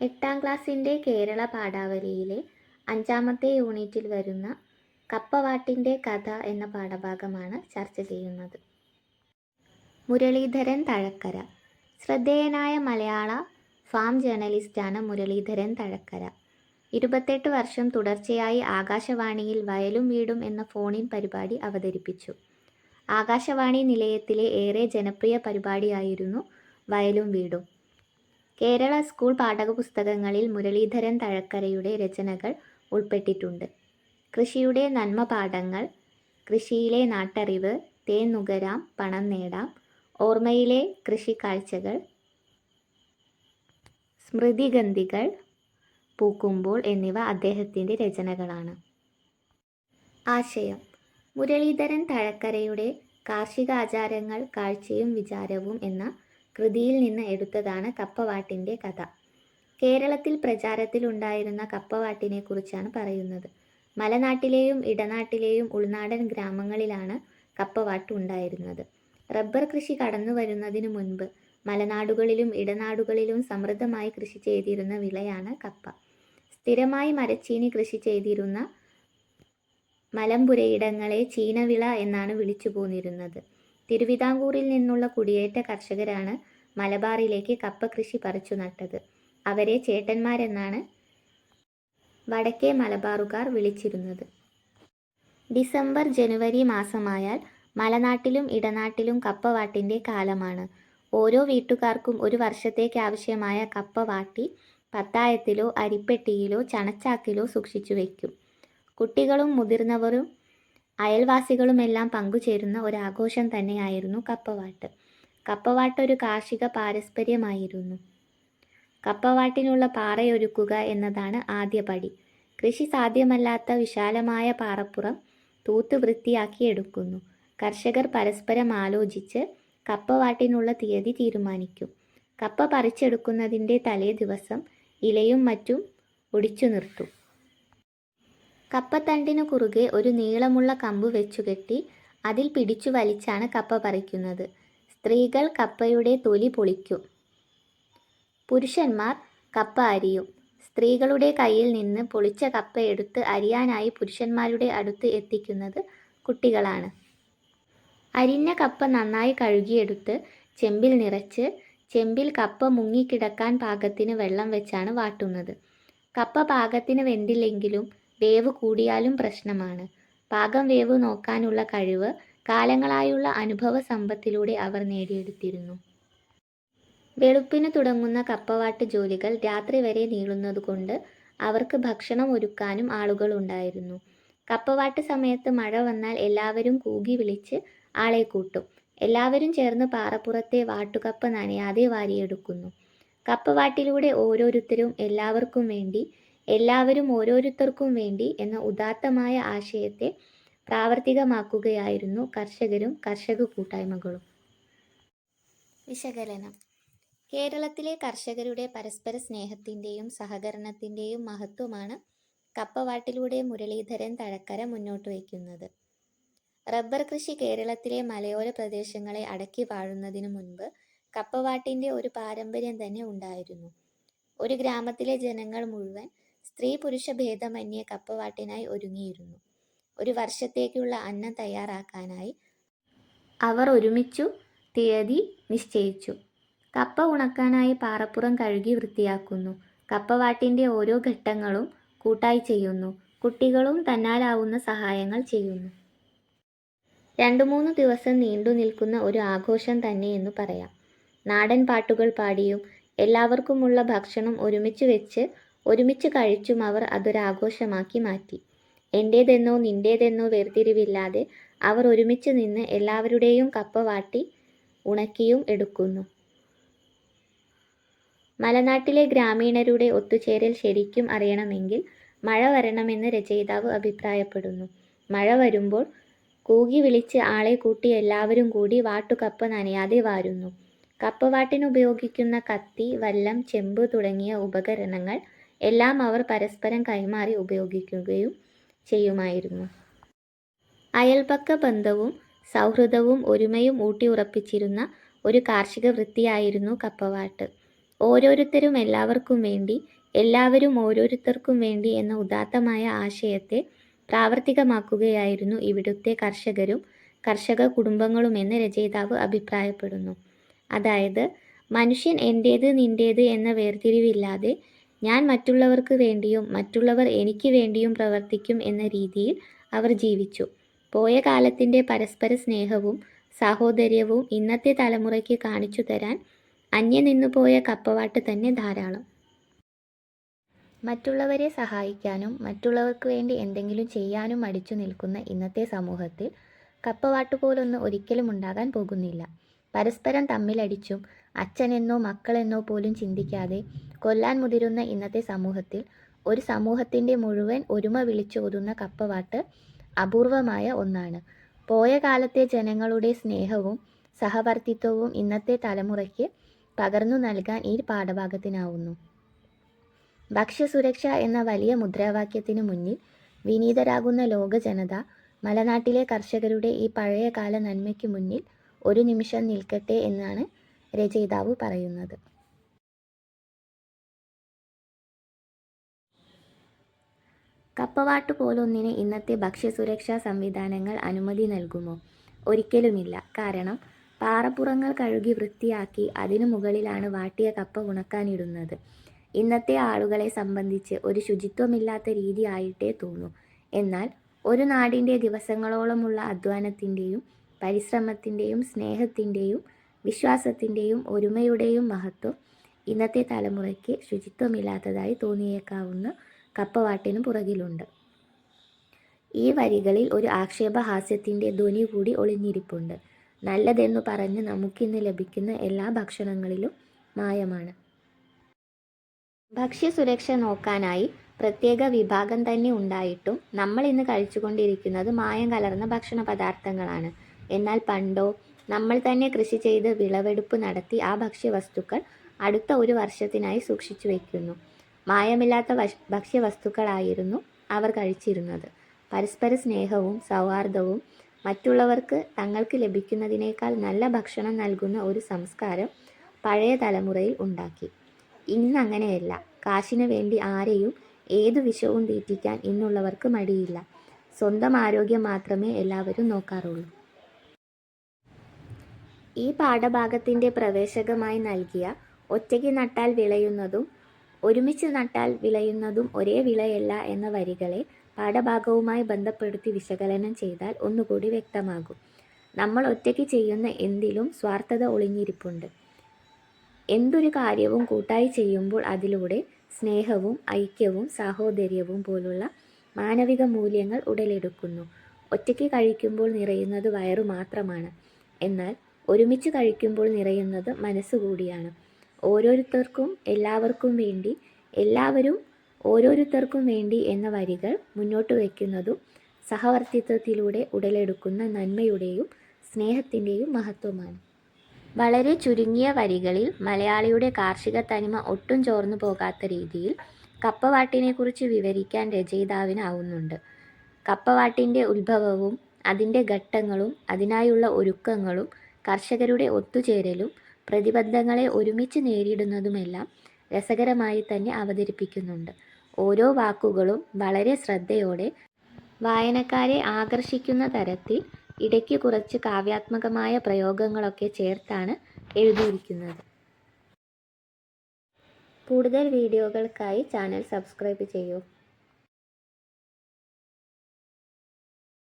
എട്ടാം ക്ലാസ്സിന്റെ കേരള പാഠാവലിയിലെ അഞ്ചാമത്തെ യൂണിറ്റിൽ വരുന്ന കപ്പവാട്ടിന്റെ കഥ എന്ന പാഠഭാഗമാണ് ചർച്ച ചെയ്യുന്നത്. മുരളീധരൻ തഴക്കര. ശ്രദ്ധേയനായ മലയാള ഫാം ജേർണലിസ്റ്റാണ് മുരളീധരൻ തഴക്കര. ഇരുപത്തെട്ട് വർഷം തുടർച്ചയായി ആകാശവാണിയിൽ വയലും വീടും എന്ന ഫോണിൻ പരിപാടി അവതരിപ്പിച്ചു. ആകാശവാണി നിലയത്തിലെ ഏറെ ജനപ്രിയ പരിപാടിയായിരുന്നു വയലും വീടും. കേരള സ്കൂൾ പാഠപുസ്തകങ്ങളിൽ മുരളീധരൻ തഴക്കരയുടെ രചനകൾ ഉൾപ്പെട്ടിട്ടുണ്ട്. കൃഷിയുടെ നന്മ പാഠങ്ങൾ കൃഷിയിലെ നാട്ടറിവ് തേൻ നുകരാം പണം നേടാം ഓർമ്മയിലെ കൃഷിക്കാഴ്ചകൾ സ്മൃതിഗന്ധികൾ പൂക്കുമ്പോൾ എന്നിവ അദ്ദേഹത്തിന്റെ രചനകളാണ്. ആശയം മുരളീധരൻ തഴക്കരയുടെ കാർഷികാചാരങ്ങൾ കാഴ്ചയും വിചാരവും എന്ന കൃതിയിൽ നിന്ന് എടുത്തതാണ് കപ്പവാട്ടിന്റെ കഥ. കേരളത്തിൽ പ്രചാരത്തിലുണ്ടായിരുന്ന കപ്പവാട്ടിനെക്കുറിച്ചാണ് പറയുന്നത്. മലനാട്ടിലെയും ഇടനാട്ടിലെയും ഉൾനാടൻ ഗ്രാമങ്ങളിലാണ് കപ്പവാട്ട് ഉണ്ടായിരുന്നത്. റബ്ബർ കൃഷി കടന്നു വരുന്നതിനു മുൻപ് മലനാടുകളിലും ഇടനാടുകളിലും സമൃദ്ധമായി കൃഷി ചെയ്തിരുന്ന വിളയാണ് കപ്പ. സ്ഥിരമായി മരച്ചീനി കൃഷി ചെയ്തിരുന്ന മലമ്പുരയിടങ്ങളെ ചീനവിള എന്നാണ് വിളിച്ചു പോന്നിരുന്നത് തിരുവിതാംകൂറിൽ നിന്നുള്ള കുടിയേറ്റ കർഷകരാണ് മലബാറിലേക്ക് കപ്പ കൃഷി പറിച്ചു നട്ടത്. അവരെ ചേട്ടന്മാരെന്നാണ് വടക്കേ മലബാറുകാർ വിളിച്ചിരുന്നത്. ഡിസംബർ ജനുവരി മാസമായാൽ മലനാട്ടിലും ഇടനാട്ടിലും കപ്പവാട്ടിന്റെ കാലമാണ്. ഓരോ വീട്ടുകാർക്കും ഒരു വർഷത്തേക്ക് ആവശ്യമായ കപ്പ വാട്ടി പത്തായത്തിലോ അരിപ്പെട്ടിയിലോ ചണച്ചാക്കിലോ സൂക്ഷിച്ചു വയ്ക്കും. കുട്ടികളും മുതിർന്നവരും അയൽവാസികളുമെല്ലാം പങ്കുചേരുന്ന ഒരാഘോഷം തന്നെയായിരുന്നു കപ്പവാട്ട്. കപ്പവാട്ട് ഒരു കാർഷിക പാരസ്പര്യമായിരുന്നു. കപ്പവാട്ടിനുള്ള പാറയൊരുക്കുക എന്നതാണ് ആദ്യ പടി. കൃഷി സാധ്യമല്ലാത്ത വിശാലമായ പാറപ്പുറം തൂത്ത് വൃത്തിയാക്കി എടുക്കുന്നു കർഷകർ പരസ്പരം ആലോചിച്ച് കപ്പവാട്ടിനുള്ള തീയതി തീരുമാനിക്കും. കപ്പ പറിച്ചെടുക്കുന്നതിന്റെ തലേ ദിവസം ഇലയും മറ്റും ഒടിച്ചു നിർത്തും കപ്പത്തണ്ടിനു കുറുകെ ഒരു നീളമുള്ള കമ്പ് വെച്ചുകെട്ടി അതിൽ പിടിച്ചു വലിച്ചാണ് കപ്പ പറിക്കുന്നത്. സ്ത്രീകൾ കപ്പയുടെ തൊലി പൊളിക്കും. പുരുഷന്മാർ കപ്പ അരിയും. സ്ത്രീകളുടെ കയ്യിൽ നിന്ന് പൊളിച്ച കപ്പ എടുത്ത് അരിയാനായി പുരുഷന്മാരുടെ അടുത്ത് എത്തിക്കുന്നത് കുട്ടികളാണ്. അരിഞ്ഞ കപ്പ നന്നായി കഴുകിയെടുത്ത് ചെമ്പിൽ നിറച്ച് ചെമ്പിൽ കപ്പ മുങ്ങിക്കിടക്കാൻ പാകത്തിന് വെള്ളം വെച്ചാണ് വാട്ടുന്നത്. കപ്പ പാകത്തിന് വെന്തില്ലെങ്കിലും വേവ് കൂടിയാലും പ്രശ്നമാണ്. പാകം വേവ് നോക്കാനുള്ള കഴിവ് കാലങ്ങളായുള്ള അനുഭവ സമ്പത്തിലൂടെ അവർ നേടിയെടുത്തിരുന്നു. വെളുപ്പിന് തുടങ്ങുന്ന കപ്പവാട്ട് ജോലികൾ രാത്രി വരെ നീളുന്നതുകൊണ്ട് അവർക്ക് ഭക്ഷണം ഒരുക്കാനും ആളുകളുണ്ടായിരുന്നു. കപ്പവാട്ട് സമയത്ത് മഴ വന്നാൽ എല്ലാവരും കൂകി വിളിച്ച് ആളെ കൂട്ടും. എല്ലാവരും ചേർന്ന് പാറപ്പുറത്തെ വാട്ടുകപ്പ നനയാതെ വാരിയെടുക്കുന്നു. കപ്പവാട്ടിലൂടെ ഓരോരുത്തരും എല്ലാവർക്കും വേണ്ടി എല്ലാവരും ഓരോരുത്തർക്കും വേണ്ടി എന്ന ഉദാത്തമായ ആശയത്തെ പ്രാവർത്തികമാക്കുകയായിരുന്നു കർഷകരും കർഷക കൂട്ടായ്മകളും. വിശകലനം. കേരളത്തിലെ കർഷകരുടെ പരസ്പര സ്നേഹത്തിന്റെയും സഹകരണത്തിന്റെയും മഹത്വമാണ് കപ്പവാട്ടിലൂടെ മുരളീധരൻ തഴക്കര മുന്നോട്ട് വയ്ക്കുന്നത്. റബ്ബർ കൃഷി കേരളത്തിലെ മലയോര പ്രദേശങ്ങളെ അടക്കി വാഴുന്നതിനു മുൻപ് കപ്പവാട്ടിന്റെ ഒരു പാരമ്പര്യം തന്നെ ഉണ്ടായിരുന്നു. ഒരു ഗ്രാമത്തിലെ ജനങ്ങൾ മുഴുവൻ സ്ത്രീ പുരുഷ ഭേദമന്യേ കപ്പവാട്ടിനായി ഒരുങ്ങിയിരുന്നു. ഒരു വർഷത്തേക്കുള്ള അന്നം തയ്യാറാക്കാനായി അവർ ഒരുമിച്ചു തീയതി നിശ്ചയിച്ചു. കപ്പ ഉണക്കാനായി പാറപ്പുറം കഴുകി വൃത്തിയാക്കുന്നു. കപ്പവാട്ടിന്റെ ഓരോ ഘട്ടങ്ങളും കൂട്ടായി ചെയ്യുന്നു. കുട്ടികളും തന്നാലാവുന്ന സഹായങ്ങൾ ചെയ്യുന്നു. രണ്ടു മൂന്ന് ദിവസം നീണ്ടു നിൽക്കുന്ന ഒരു ആഘോഷം തന്നെ എന്ന് പറയാം. നാടൻ പാട്ടുകൾ പാടിയും എല്ലാവർക്കുമുള്ള ഭക്ഷണം ഒരുമിച്ച് വെച്ച് ഒരുമിച്ച് കഴിച്ചും അവർ അതൊരാഘോഷമാക്കി മാറ്റി. എന്റേതെന്നോ നിന്റേതെന്നോ വേർതിരിവില്ലാതെ അവർ ഒരുമിച്ച് നിന്ന് എല്ലാവരുടെയും കപ്പ വാട്ടി ഉണക്കിയും എടുക്കുന്നു. മലനാട്ടിലെ ഗ്രാമീണരുടെ ഒത്തുചേരൽ ശരിക്കും അറിയണമെങ്കിൽ മഴ വരണമെന്ന് രചയിതാവ് അഭിപ്രായപ്പെടുന്നു. മഴ വരുമ്പോൾ കൂകി വിളിച്ച് ആളെ കൂട്ടി എല്ലാവരും കൂടി വാട്ടുകപ്പ നനയാതെ വാരുന്നു. കപ്പവാട്ടിന് ഉപയോഗിക്കുന്ന കത്തി വല്ലം ചെമ്പ് തുടങ്ങിയ ഉപകരണങ്ങൾ എല്ലാം അവർ പരസ്പരം കൈമാറി ഉപയോഗിക്കുകയും ചെയ്യുമായിരുന്നു. അയൽപക്ക ബന്ധവും സൗഹൃദവും ഒരുമയും ഊട്ടിയുറപ്പിച്ചിരുന്ന ഒരു കാർഷിക വൃത്തിയായിരുന്നു കപ്പവാട്ട്. ഓരോരുത്തരും എല്ലാവർക്കും വേണ്ടി എല്ലാവരും ഓരോരുത്തർക്കും വേണ്ടി എന്ന ഉദാത്തമായ ആശയത്തെ പ്രാവർത്തികമാക്കുകയായിരുന്നു ഇവിടുത്തെ കർഷകരും കർഷക കുടുംബങ്ങളുമെന്ന് രചയിതാവ് അഭിപ്രായപ്പെടുന്നു. അതായത് മനുഷ്യൻ എന്റേത് നിന്റേത് എന്ന വേർതിരിവില്ലാതെ ഞാൻ മറ്റുള്ളവർക്ക് വേണ്ടിയും മറ്റുള്ളവർ എനിക്ക് വേണ്ടിയും പ്രവർത്തിക്കും എന്ന രീതിയിൽ അവർ ജീവിച്ചു. പോയ കാലത്തിന്റെ പരസ്പര സ്നേഹവും സാഹോദര്യവും ഇന്നത്തെ തലമുറയ്ക്ക് കാണിച്ചു തരാൻ അന്യ നിന്നുപോയ കപ്പവാട്ട് തന്നെ ധാരാളം. മറ്റുള്ളവരെ സഹായിക്കാനും മറ്റുള്ളവർക്ക് വേണ്ടി എന്തെങ്കിലും ചെയ്യാനും അടിച്ചു നിൽക്കുന്ന ഇന്നത്തെ സമൂഹത്തിൽ കപ്പവാട്ട് പോലൊന്നും ഒരിക്കലും ഉണ്ടാകാൻ പോകുന്നില്ല. പരസ്പരം തമ്മിലടിച്ചും അച്ഛനെന്നോ മക്കളെന്നോ പോലും ചിന്തിക്കാതെ കൊല്ലാൻ മുതിരുന്ന ഇന്നത്തെ സമൂഹത്തിൽ ഒരു സമൂഹത്തിന്റെ മുഴുവൻ ഒരുമ വിളിച്ചോതുന്ന കപ്പവാട്ട് അപൂർവമായ ഒന്നാണ്. പോയ കാലത്തെ ജനങ്ങളുടെ സ്നേഹവും സഹവർത്തിത്വവും ഇന്നത്തെ തലമുറയ്ക്ക് പകർന്നു നൽകാൻ ഈ പാഠഭാഗത്തിനാവുന്നു. ഭക്ഷ്യസുരക്ഷ എന്ന വലിയ മുദ്രാവാക്യത്തിനു മുന്നിൽ വിനീതരാകുന്ന ലോക ജനത മലനാട്ടിലെ കർഷകരുടെ ഈ പഴയകാല നന്മയ്ക്ക് മുന്നിൽ ഒരു നിമിഷം നിൽക്കട്ടെ എന്നാണ് രചയിതാവ് പറയുന്നത്. കപ്പവാട്ട് പോലൊന്നിന് ഇന്നത്തെ ഭക്ഷ്യസുരക്ഷാ സംവിധാനങ്ങൾ അനുമതി നൽകുമോ? ഒരിക്കലുമില്ല. കാരണം പാറപ്പുറങ്ങൾ കഴുകി വൃത്തിയാക്കി അതിനു മുകളിലാണ് വാട്ടിയ കപ്പ ഉണക്കാനിടുന്നത്. ഇന്നത്തെ ആളുകളെ സംബന്ധിച്ച് ഒരു ശുചിത്വമില്ലാത്ത രീതി ആയിട്ടേ തോന്നൂ. എന്നാൽ ഒരു നാടിന്റെ ദിവസങ്ങളോളമുള്ള അധ്വാനത്തിന്റെയും പരിശ്രമത്തിന്റെയും സ്നേഹത്തിന്റെയും വിശ്വാസത്തിന്റെയും ഒരുമയുടെയും മഹത്വം ഇന്നത്തെ തലമുറയ്ക്ക് ശുചിത്വമില്ലാത്തതായി തോന്നിയേക്കാവുന്ന കപ്പവാട്ടിനു പുറകിലുണ്ട്. ഈ വരികളിൽ ഒരു ആക്ഷേപഹാസ്യത്തിന്റെ ധ്വനി കൂടി ഒളിഞ്ഞിരിപ്പുണ്ട്. നല്ലതെന്നു പറഞ്ഞ് നമുക്കിന്ന് ലഭിക്കുന്ന എല്ലാ ഭക്ഷണങ്ങളിലും മായമാണ്. ഭക്ഷ്യസുരക്ഷ നോക്കാനായി പ്രത്യേക വിഭാഗം തന്നെ ഉണ്ടായിട്ടും നമ്മൾ ഇന്ന് കഴിച്ചുകൊണ്ടിരിക്കുന്നത് മായം കലർന്ന ഭക്ഷണ പദാർത്ഥങ്ങളാണ് എന്നാൽ പണ്ടോ നമ്മൾ തന്നെ കൃഷി ചെയ്ത് വിളവെടുപ്പ് നടത്തി ആ ഭക്ഷ്യവസ്തുക്കൾ അടുത്ത ഒരു വർഷത്തിനായി സൂക്ഷിച്ചു വയ്ക്കുന്നു മായമില്ലാത്ത ഭക്ഷ്യവസ്തുക്കളായിരുന്നു അവർ കഴിച്ചിരുന്നത്. പരസ്പര സ്നേഹവും സൗഹാർദ്ദവും മറ്റുള്ളവർക്ക് തങ്ങൾക്ക് ലഭിക്കുന്നതിനേക്കാൾ നല്ല ഭക്ഷണം നൽകുന്ന ഒരു സംസ്കാരം പഴയ തലമുറയിൽ ഉണ്ടാക്കി. ഇന്ന് അങ്ങനെയല്ല. കാശിന് വേണ്ടി ആരെയും ഏതു വിഷവും തീറ്റിക്കാൻ ഇന്നുള്ളവർക്ക് മടിയില്ല. സ്വന്തം ആരോഗ്യം മാത്രമേ എല്ലാവരും നോക്കാറുള്ളൂ. ഈ പാഠഭാഗത്തിന്റെ പ്രവേശകമായി നൽകിയ ഒറ്റയ്ക്ക് നട്ടാൽ വിളയുന്നതും ഒരുമിച്ച് നട്ടാൽ വിളയുന്നതും ഒരേ വിളയല്ല എന്ന വരികളെ പാഠഭാഗവുമായി ബന്ധപ്പെടുത്തി വിശകലനം ചെയ്താൽ ഒന്നുകൂടി വ്യക്തമാകും. നമ്മൾ ഒറ്റയ്ക്ക് ചെയ്യുന്ന എന്തിലും സ്വാർത്ഥത ഒളിഞ്ഞിരിപ്പുണ്ട്. എന്തൊരു കാര്യവും കൂട്ടായി ചെയ്യുമ്പോൾ അതിലൂടെ സ്നേഹവും ഐക്യവും സാഹോദര്യവും പോലുള്ള മാനവിക മൂല്യങ്ങൾ ഉടലെടുക്കുന്നു. ഒറ്റയ്ക്ക് കഴിക്കുമ്പോൾ നിറയുന്നത് വയറു മാത്രമാണ്. എന്നാൽ ഒരുമിച്ച് കഴിക്കുമ്പോൾ നിറയുന്നത് മനസ്സുകൂടിയാണ്. ഓരോരുത്തർക്കും എല്ലാവർക്കും വേണ്ടി എല്ലാവരും ഓരോരുത്തർക്കും വേണ്ടി എന്ന വരികൾ മുന്നോട്ട് വയ്ക്കുന്നതും സഹവർത്തിത്വത്തിലൂടെ ഉടലെടുക്കുന്ന നന്മയുടെയും സ്നേഹത്തിന്റെയും മഹത്വമാണ്. വളരെ ചുരുങ്ങിയ വരികളിൽ മലയാളിയുടെ കാർഷിക തനിമ ഒട്ടും ചോർന്നു പോകാത്ത രീതിയിൽ കപ്പവാട്ടിനെക്കുറിച്ച് വിവരിക്കാൻ രചയിതാവിനാവുന്നുണ്ട്. കപ്പവാട്ടിന്റെ ഉത്ഭവവും അതിന്റെ ഘട്ടങ്ങളും അതിനായുള്ള ഒരുക്കങ്ങളും കർഷകരുടെ ഒത്തുചേരലും പ്രതിബന്ധങ്ങളെ ഒരുമിച്ച് നേരിടുന്നതുമെല്ലാം രസകരമായി തന്നെ അവതരിപ്പിക്കുന്നുണ്ട്. ഓരോ വാക്കുകളും വളരെ ശ്രദ്ധയോടെ വായനക്കാരെ ആകർഷിക്കുന്ന തരത്തിൽ ഇടയ്ക്ക് കുറച്ച് കാവ്യാത്മകമായ പ്രയോഗങ്ങളൊക്കെ ചേർത്താണ് എഴുതിയിരിക്കുന്നത്. കൂടുതൽ വീഡിയോകൾക്കായി ചാനൽ സബ്സ്ക്രൈബ് ചെയ്യൂ.